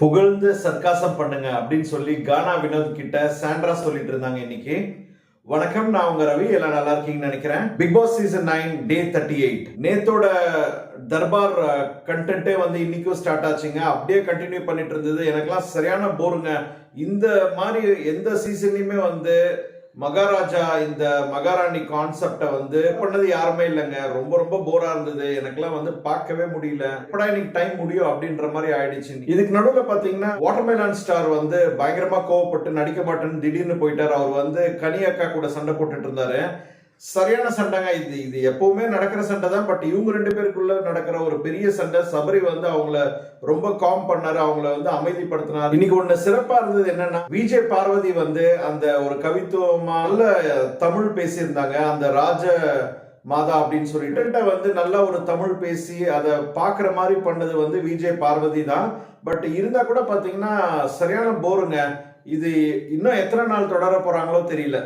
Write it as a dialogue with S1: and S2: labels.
S1: புகழ்ந்து சர்க்காசம் பண்ணுங்க அப்படின்னு சொல்லி கானா வினோத் கிட்ட சாண்ட்ரா சொல்லிட்டு இருந்தாங்க இன்னைக்கு. வணக்கம் நான் உங்க ரவி. எல்லாம் நல்லா இருக்கீங்கன்னு நினைக்கிறேன். Bigg Boss season nine day thirty eight நேத்தோட தர்பார் கண்டென்ட்டே வந்து இன்னைக்கும் ஸ்டார்ட் ஆச்சுங்க. அப்படியே கண்டினியூ பண்ணிட்டு இருந்தது. எனக்கெல்லாம் சரியான போருங்க. இந்த மாதிரி எந்த சீசன்லையுமே வந்து மகாராஜா இந்த மகாராணி கான்செப்டை வந்து பண்ணது யாருமே இல்லைங்க. ரொம்ப ரொம்ப போரா இருந்தது. எனக்குலாம் வந்து பார்க்கவே முடியல. எப்படா இன்னைக்கு டைம் முடியும் அப்படின்ற மாதிரி ஆயிடுச்சு. இதுக்கு நடுவில் பார்த்தீங்கன்னா வாட்டர்மெலான் ஸ்டார் வந்து பயங்கரமா கோவப்பட்டு நடிக்க மாட்டேன்னு திடீர்னு போயிட்டார். அவர் வந்து கனி அக்கா கூட சண்டை போட்டுட்டு இருந்தாரு. சரியான சண்டைங்க. இது இது எப்பவுமே நடக்கிற சண்டை தான். பட் இவங்க ரெண்டு பேருக்குள்ள நடக்கிற ஒரு பெரிய சண்டை சபரி வந்து அவங்கள ரொம்ப காம் பண்ணாரு அவங்கள வந்து அமைதிப்படுத்தினார். இன்னைக்கு ஒண்ணு சிறப்பா இருந்தது என்னன்னா விஜய் பார்வதி வந்து அந்த ஒரு கவித்துவமான தமிழ் பேசியிருந்தாங்க. அந்த ராஜ மாதா அப்படின்னு சொல்லிட்டு. வந்து நல்ல ஒரு தமிழ் பேசி அதை பார்க்குற மாதிரி பண்ணது வந்து விஜய் பார்வதி தான். பட் இருந்தா கூட பாத்தீங்கன்னா சரியான போருங்க. இது இன்னும் எத்தனை நாள் தொடர போறாங்களோ தெரியல.